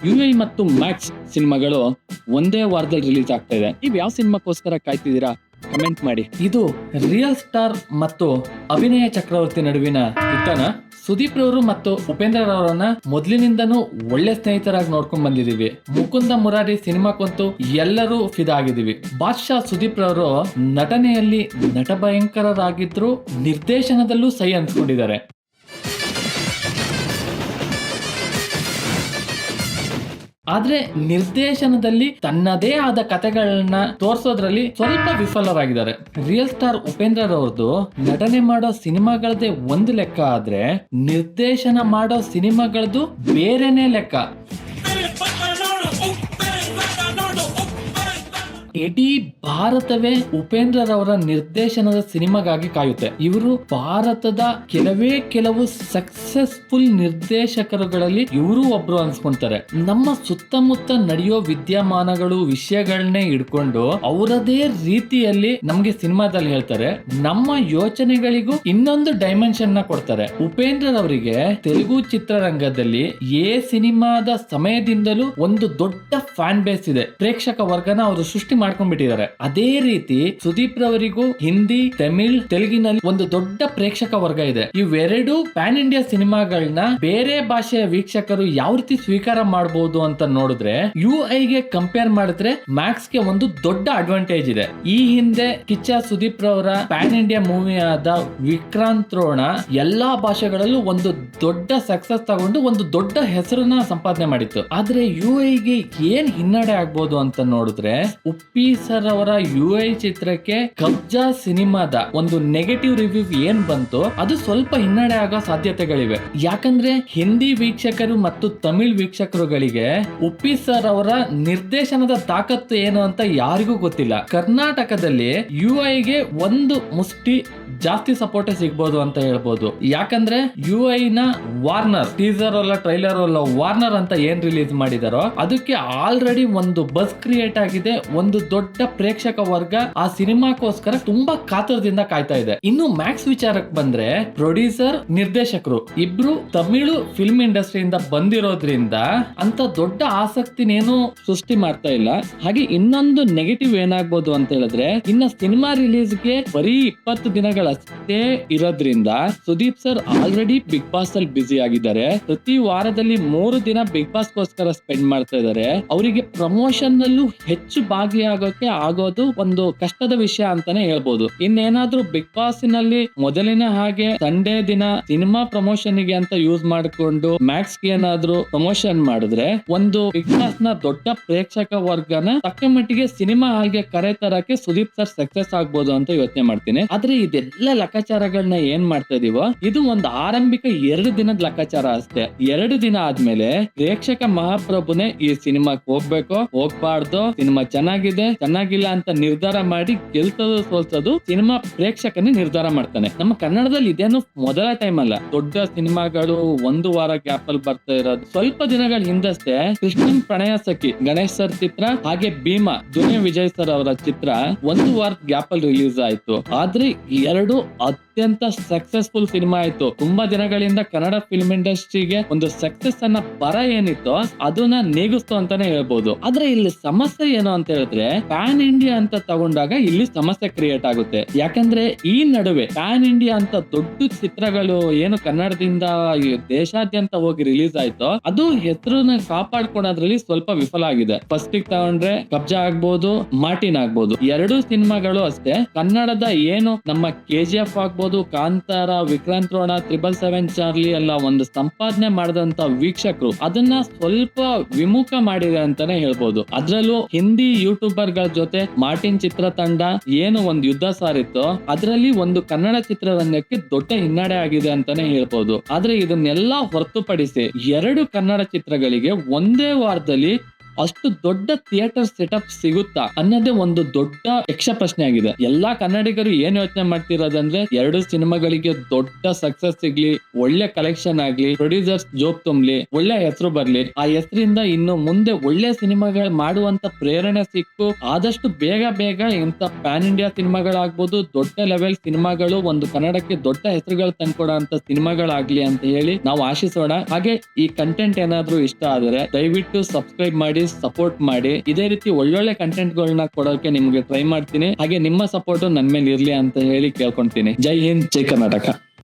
You I ಮತ್ತು Max ಸಿನಿಮಾಗಳು ಒಂದೇ ವಾರದಲ್ಲಿ ರಿಲೀಸ್ ಆಗ್ತಾ ಇದೆ. ನೀವು ಯಾವ ಸಿನಿಮಾಕ್ಕೋಸ್ಕರ ಕಾಯ್ತಿದ್ದೀರಾ? ಕಮೆಂಟ್ ಮಾಡಿ. ಇದು ರಿಯಲ್ ಸ್ಟಾರ್ ಮತ್ತು ಅಭಿನಯ ಚಕ್ರವರ್ತಿ ನಡುವಿನ ಯುದ್ಧನ ಸುದೀಪ್ ರವರು ಮತ್ತು ಉಪೇಂದ್ರ ರವರನ್ನ ಮೊದಲಿನಿಂದನೂ ಒಳ್ಳೆ ಸ್ನೇಹಿತರಾಗಿ ನೋಡ್ಕೊಂಡ್ ಬಂದಿದೀವಿ ಮುಕುಂದ ಮುರಾರಿ ಸಿನಿಮಾಕ್ಕಂತೂ ಎಲ್ಲರೂ ಫಿದಾ ಆಗಿದೀವಿ ಬಾದ್ಶಾ ಸುದೀಪ್ ರವರು ನಟನೆಯಲ್ಲಿ ನಟ ಭಯಂಕರರಾಗಿದ್ರು ನಿರ್ದೇಶನದಲ್ಲೂ ಸಹಿ ಅನ್ಸ್ಕೊಂಡಿದ್ದಾರೆ ಆದ್ರೆ ನಿರ್ದೇಶನದಲ್ಲಿ ತನ್ನದೇ ಆದ ಕಥೆಗಳನ್ನ ತೋರ್ಸೋದ್ರಲ್ಲಿ ಸ್ವಲ್ಪ ವಿಫಲರಾಗಿದ್ದಾರೆ. ರಿಯಲ್ ಸ್ಟಾರ್ ಉಪೇಂದ್ರ ಅವ್ರದ್ದು ನಟನೆ ಮಾಡೋ ಸಿನಿಮಾಗಳದೇ ಒಂದು ಲೆಕ್ಕ ಆದ್ರೆ ನಿರ್ದೇಶನ ಮಾಡೋ ಸಿನಿಮಾಗಳದ್ದು ಬೇರೆನೆ ಲೆಕ್ಕ. ಇಡೀ ಭಾರತವೇ ಉಪೇಂದ್ರ ರವರ ನಿರ್ದೇಶನದ ಸಿನಿಮಾಗಾಗಿ ಕಾಯುತ್ತೆ. ಇವರು ಭಾರತದ ಕೆಲವೇ ಕೆಲವು ಸಕ್ಸಸ್ಫುಲ್ ನಿರ್ದೇಶಕರುಗಳಲ್ಲಿ ಇವರು ಒಬ್ರು ಅನ್ಸ್ಕೊಂತಾರೆ. ನಮ್ಮ ಸುತ್ತಮುತ್ತ ನಡೆಯೋ ವಿದ್ಯಮಾನಗಳು ವಿಷಯಗಳನ್ನೇ ಇಡ್ಕೊಂಡು ಅವರದೇ ರೀತಿಯಲ್ಲಿ ನಮ್ಗೆ ಸಿನಿಮಾದಲ್ಲಿ ಹೇಳ್ತಾರೆ. ನಮ್ಮ ಯೋಚನೆಗಳಿಗೂ ಇನ್ನೊಂದು ಡೈಮೆನ್ಷನ್ನ ಕೊಡ್ತಾರೆ. ಉಪೇಂದ್ರ ಅವರಿಗೆ ತೆಲುಗು ಚಿತ್ರರಂಗದಲ್ಲಿ ಎ ಸಿನಿಮಾದ ಸಮಯದಿಂದಲೂ ಒಂದು ದೊಡ್ಡ ಫ್ಯಾನ್ ಬೇಸ್ ಇದೆ. ಪ್ರೇಕ್ಷಕ ವರ್ಗನ ಅವರು ಸೃಷ್ಟಿ ಮಾಡ್ಕೊಂಡ್ಬಿಟ್ಟಿದ್ದಾರೆ. ಅದೇ ರೀತಿ ಸುದೀಪ್ ರವರಿಗೂ ಹಿಂದಿ, ತಮಿಳ್, ತೆಲುಗಿನಲ್ಲಿ ಒಂದು ದೊಡ್ಡ ಪ್ರೇಕ್ಷಕ ವರ್ಗ ಇದೆ. ಇವೆರಡು ಪ್ಯಾನ್ ಇಂಡಿಯಾ ಸಿನಿಮಾಗಳನ್ನ ಬೇರೆ ಭಾಷೆಯ ವೀಕ್ಷಕರು ಯಾವ ರೀತಿ ಸ್ವೀಕಾರ ಮಾಡಬಹುದು ಅಂತ ನೋಡಿದ್ರೆ, ಯು ಗೆ ಕಂಪೇರ್ ಮಾಡಿದ್ರೆ ಮ್ಯಾಕ್ಸ್ಗೆ ಒಂದು ದೊಡ್ಡ ಅಡ್ವಾಂಟೇಜ್ ಇದೆ. ಈ ಹಿಂದೆ ಕಿಚ್ಚ ಸುದೀಪ್ ರವರ ಪ್ಯಾನ್ ಇಂಡಿಯಾ ಮೂವಿ ಆದ ವಿಕ್ರಾಂತ್ ರೋಣ ಎಲ್ಲಾ ಭಾಷೆಗಳಲ್ಲೂ ಒಂದು ದೊಡ್ಡ ಸಕ್ಸಸ್ ತಗೊಂಡು ಒಂದು ದೊಡ್ಡ ಹೆಸರನ್ನ ಸಂಪಾದನೆ ಮಾಡಿತ್ತು. ಆದ್ರೆ ಯು ಗೆ ಏನ್ ಹಿನ್ನಡೆ ಆಗ್ಬೋದು ಅಂತ ನೋಡಿದ್ರೆ ಉಪ್ಪಿ ಸರ್ ಅವರ ಯು ಐ ಚಿತ್ರಕ್ಕೆ ಕಬ್ಜಾ ಸಿನಿಮಾದ ಒಂದು ನೆಗೆಟಿವ್ ರಿವ್ಯೂ ಏನ್ ಬಂತು ಅದು ಸ್ವಲ್ಪ ಹಿನ್ನಡೆ ಆಗೋ ಸಾಧ್ಯತೆಗಳಿವೆ. ಯಾಕಂದ್ರೆ ಹಿಂದಿ ವೀಕ್ಷಕರು ಮತ್ತು ತಮಿಳ್ ವೀಕ್ಷಕರುಗಳಿಗೆ ಉಪ್ಪಿ ಸರ್ ಅವರ ನಿರ್ದೇಶನದ ತಾಕತ್ತು ಏನು ಅಂತ ಯಾರಿಗೂ ಗೊತ್ತಿಲ್ಲ. ಕರ್ನಾಟಕದಲ್ಲಿ ಯು ಐಗೆ ಒಂದು ಮುಷ್ಟಿ ಜಾಸ್ತಿ ಸಪೋರ್ಟ್ ಸಿಗ್ಬೋದು ಅಂತ ಹೇಳ್ಬೋದು. ಯಾಕಂದ್ರೆ ಯು ಐ ನ ವಾರ್ನರ್ ಟೀಸರ್ ಅಲ್ಲ ಟ್ರೈಲರ್ ಅಲ್ಲ ವಾರ್ನರ್ ಅಂತ ಏನ್ ರಿಲೀಸ್ ಮಾಡಿದಾರೋ, ಅದಕ್ಕೆ ಆಲ್ರೆಡಿ ಒಂದು ಬಸ್ ಕ್ರಿಯೇಟ್ ಆಗಿದೆ, ಒಂದು ದೊಡ್ಡ ಪ್ರೇಕ್ಷಕ ವರ್ಗ ಆ ಸಿನಿಮಾಕ್ಕೋಸ್ಕರ ತುಂಬಾ ಕಾತರದಿಂದ ಕಾಯ್ತಾ ಇದೆ. ಇನ್ನು ಮ್ಯಾಕ್ಸ್ ವಿಚಾರಕ್ಕೆ ಬಂದ್ರೆ ಪ್ರೊಡ್ಯೂಸರ್ ನಿರ್ದೇಶಕರು ಇಬ್ರು ತಮಿಳು ಫಿಲ್ಮ್ ಇಂಡಸ್ಟ್ರಿಯಿಂದ ಬಂದಿರೋದ್ರಿಂದ ಅಂತ ದೊಡ್ಡ ಆಸಕ್ತಿನೇನು ಸೃಷ್ಟಿ ಮಾಡ್ತಾ ಇಲ್ಲ. ಹಾಗೆ ಇನ್ನೊಂದು ನೆಗೆಟಿವ್ ಏನಾಗ್ಬೋದು ಅಂತ ಹೇಳಿದ್ರೆ, ಇನ್ನ ಸಿನಿಮಾ ರಿಲೀಸ್ಗೆ ಬರೀ ಇಪ್ಪತ್ತು ದಿನಗಳಷ್ಟೇ ಇರೋದ್ರಿಂದ Sudeep sir already Bigg Boss ಅಲ್ಲಿ ಬ್ಯುಸಿ ಆಗಿದ್ದಾರೆ. ಪ್ರತಿ ವಾರದಲ್ಲಿ ಮೂರು ದಿನ ಬಿಗ್ ಬಾಸ್ ಗೋಸ್ಕರ ಸ್ಪೆಂಡ್ ಮಾಡ್ತಾ ಇದ್ದಾರೆ. ಅವರಿಗೆ ಪ್ರಮೋಷನ್ ನಲ್ಲೂ ಹೆಚ್ಚು ಭಾಗಿಯಾಗೋಕೆ ಆಗೋದು ಒಂದು ಕಷ್ಟದ ವಿಷಯ ಅಂತಾನೆ ಹೇಳ್ಬೋದು. ಇನ್ನೇನಾದ್ರೂ ಬಿಗ್ ಬಾಸ್ನಲ್ಲಿ ಮೊದಲಿನ ಹಾಗೆ ಸಂಡೇ ದಿನ ಸಿನಿಮಾ ಪ್ರಮೋಷನ್ಗೆ ಅಂತ ಯೂಸ್ ಮಾಡಿಕೊಂಡು ಮ್ಯಾಕ್ಸ್ಗೆ ಏನಾದ್ರೂ ಪ್ರಮೋಷನ್ ಮಾಡಿದ್ರೆ ಒಂದು ಬಿಗ್ ಬಾಸ್ನ ದೊಡ್ಡ ಪ್ರೇಕ್ಷಕ ವರ್ಗನ ತಕ್ಕ ಮಟ್ಟಿಗೆ ಸಿನಿಮಾ ಹಾಗೆ ಕರೆ ತರಕ್ಕೆ ಸುದೀಪ್ ಸರ್ ಸಕ್ಸಸ್ ಆಗ್ಬೋದು ಅಂತ ಯೋಚನೆ ಮಾಡ್ತೀನಿ. ಆದ್ರೆ ಇದೆಲ್ಲ ಲೆಕ್ಕಾಚಾರಗಳನ್ನ ಏನ್ ಮಾಡ್ತಾ ಇದೀವೋ ಇದು ಒಂದು ಆರಂಭಿಕ ಎರಡು ದಿನದ ಲೆಕ್ಕಾಚಾರ ಅಷ್ಟೇ. ಎರಡು ದಿನ ಆದ್ಮೇಲೆ ಪ್ರೇಕ್ಷಕ ಮಹಾಪ್ರಭುನೇ ಈ ಸಿನಿಮಾಕ್ ಹೋಗ್ಬೇಕು, ಹೋಗ್ಬಾರ್ದು, ಸಿನಿಮಾ ಚೆನ್ನಾಗಿದೆ, ಚೆನ್ನಾಗಿಲ್ಲ ಅಂತ ನಿರ್ಧಾರ ಮಾಡಿ ಗೆಲ್ತದೋ ಸೋಲ್ಸೋದು ಸಿನಿಮಾ ಪ್ರೇಕ್ಷಕನೇ ನಿರ್ಧಾರ ಮಾಡ್ತಾನೆ. ನಮ್ಮ ಕನ್ನಡದಲ್ಲಿ ಇದೇನು ಮೊದಲ ಟೈಮ್ ಅಲ್ಲ. ದೊಡ್ಡ ಸಿನಿಮಾಗಳು ಒಂದು ವಾರ ಗ್ಯಾಪ್ ಅಲ್ಲಿ ಬರ್ತಾ ಇರೋದು. ಸ್ವಲ್ಪ ದಿನಗಳ ಹಿಂದಷ್ಟೇ ಕೃಷ್ಣನ್ ಪ್ರಣಯ ಸಖಿ ಗಣೇಶ್ ಸರ್ ಚಿತ್ರ, ಹಾಗೆ ಭೀಮಾ ದುನಿಯಾ ವಿಜಯ್ ಸರ್ ಅವರ ಚಿತ್ರ ಒಂದು ವಾರ ಗ್ಯಾಪ್ ಅಲ್ಲಿ ರಿಲೀಸ್ ಆಯ್ತು. ಆದ್ರೆ ಈ ಎರಡು ಅತ್ಯಂತ ಸಕ್ಸಸ್ಫುಲ್ ಸಿನಿಮಾ ಆಯ್ತು. ತುಂಬಾ ದಿನಗಳಿಂದ ಕನ್ನಡ ಫಿಲ್ಮ್ ಇಂಡಸ್ಟ್ರಿಗೆ ಒಂದು ಸಕ್ಸಸ್ ಅನ್ನ ಪರ ಏನಿತ್ತು ಅದನ್ನ ನೀಗಿಸ್ತು ಅಂತಾನೆ ಹೇಳ್ಬೋದು. ಆದ್ರೆ ಇಲ್ಲಿ ಸಮಸ್ಯೆ ಏನು ಅಂತ ಹೇಳಿದ್ರೆ ಪ್ಯಾನ್ ಇಂಡಿಯಾ ಅಂತ ತಗೊಂಡಾಗ ಇಲ್ಲಿ ಸಮಸ್ಯೆ ಕ್ರಿಯೇಟ್ ಆಗುತ್ತೆ. ಯಾಕಂದ್ರೆ ಈ ನಡುವೆ ಪ್ಯಾನ್ ಇಂಡಿಯಾ ಅಂತ ದೊಡ್ಡ ಚಿತ್ರಗಳು ಏನು ಕನ್ನಡದಿಂದ ದೇಶಾದ್ಯಂತ ಹೋಗಿ ರಿಲೀಸ್ ಆಯ್ತು ಅದು ಹೆಸರನ್ನ ಕಾಪಾಡ್ಕೊಳೋದ್ರಲ್ಲಿ ಸ್ವಲ್ಪ ವಿಫಲ ಆಗಿದೆ. ಫಸ್ಟ್ ತಗೊಂಡ್ರೆ ಕಬ್ಜಾ ಆಗ್ಬೋದು ಮಾರ್ಟಿನ್ ಆಗ್ಬೋದು. ಎರಡು ಸಿನಿಮಾಗಳು ಅಷ್ಟೇ ಕನ್ನಡದ ಏನು ನಮ್ಮ ಕೆ ಜಿ ಎಫ್ ಆಗ್ಬೋದು, Kantara, Vikrant Rona, triple seven Charlie ಎಲ್ಲ ಒಂದು ಸಂಪಾದನೆ ಮಾಡಿದಂತ ವೀಕ್ಷಕರು ಅದನ್ನ ಸ್ವಲ್ಪ ವಿಮುಖ ಮಾಡಿದೆ ಅಂತಾನೆ ಹೇಳ್ಬೋದು. ಅದ್ರಲ್ಲೂ ಹಿಂದಿ ಯೂಟ್ಯೂಬರ್ಗಳ ಜೊತೆ ಮಾರ್ಟಿನ್ ಚಿತ್ರ ತಂಡ ಏನು ಒಂದು ಯುದ್ಧ ಸಾರಿತ್ತು, ಅದರಲ್ಲಿ ಒಂದು ಕನ್ನಡ ಚಿತ್ರರಂಗಕ್ಕೆ ದೊಡ್ಡ ಹಿನ್ನಡೆ ಆಗಿದೆ ಅಂತಾನೆ ಹೇಳ್ಬೋದು. ಆದ್ರೆ ಇದನ್ನೆಲ್ಲ ಹೊರತುಪಡಿಸಿ ಎರಡು ಕನ್ನಡ ಚಿತ್ರಗಳಿಗೆ ಒಂದೇ ವಾರದಲ್ಲಿ ಅಷ್ಟು ದೊಡ್ಡ ಥಿಯೇಟರ್ ಸೆಟಪ್ ಸಿಗುತ್ತಾ ಅನ್ನೋದೇ ಒಂದು ದೊಡ್ಡ ಯಕ್ಷ ಪ್ರಶ್ನೆ ಆಗಿದೆ. ಎಲ್ಲಾ ಕನ್ನಡಿಗರು ಏನ್ ಯೋಚನೆ ಮಾಡ್ತಿರೋದಂದ್ರೆ ಎರಡು ಸಿನಿಮಾಗಳಿಗೆ ದೊಡ್ಡ ಸಕ್ಸಸ್ ಸಿಗ್ಲಿ, ಒಳ್ಳೆ ಕಲೆಕ್ಷನ್ ಆಗ್ಲಿ ಪ್ರೊಡ್ಯೂಸರ್ಸ್ ಜೋಬ್ ತುಂಬಲಿ, ಒಳ್ಳೆ ಹೆಸರು ಬರ್ಲಿ, ಆ ಹೆಸರಿಂದ ಇನ್ನು ಮುಂದೆ ಒಳ್ಳೆ ಸಿನಿಮಾಗಳು ಮಾಡುವಂತ ಪ್ರೇರಣೆ ಸಿಕ್ಕು. ಆದಷ್ಟು ಬೇಗ ಬೇಗ ಇಂಥ ಪ್ಯಾನ್ ಇಂಡಿಯಾ ಸಿನಿಮಾಗಳಾಗ್ಬೋದು, ದೊಡ್ಡ ಲೆವೆಲ್ ಸಿನಿಮಾಗಳು ಒಂದು ಕನ್ನಡಕ್ಕೆ ದೊಡ್ಡ ಹೆಸರುಗಳು ತಂದ್ಕೊಡೋ ಅಂತ ಸಿನಿಮಾಗಳಾಗ್ಲಿ ಅಂತ ಹೇಳಿ ನಾವು ಆಶಿಸೋಣ. ಹಾಗೆ ಈ ಕಂಟೆಂಟ್ ಏನಾದ್ರೂ ಇಷ್ಟ ಆದರೆ ದಯವಿಟ್ಟು ಸಬ್ಸ್ಕ್ರೈಬ್ ಮಾಡಿ ಸಪೋರ್ಟ್ ಮಾಡಿ. ಇದೇ ರೀತಿ ಒಳ್ಳೊಳ್ಳೆ ಕಂಟೆಂಟ್ ಗಳನ್ನ ಕೊಡೋಕೆ ನಿಮ್ಗೆ ಟ್ರೈ ಮಾಡ್ತೀನಿ. ಹಾಗೆ ನಿಮ್ಮ ಸಪೋರ್ಟ್ ನನ್ ಮೇಲೆ ಇರ್ಲಿ ಅಂತ ಹೇಳಿ ಕೇಳ್ಕೊಂತೀನಿ. ಜೈ ಹಿಂದ್, ಜೈ ಕರ್ನಾಟಕ.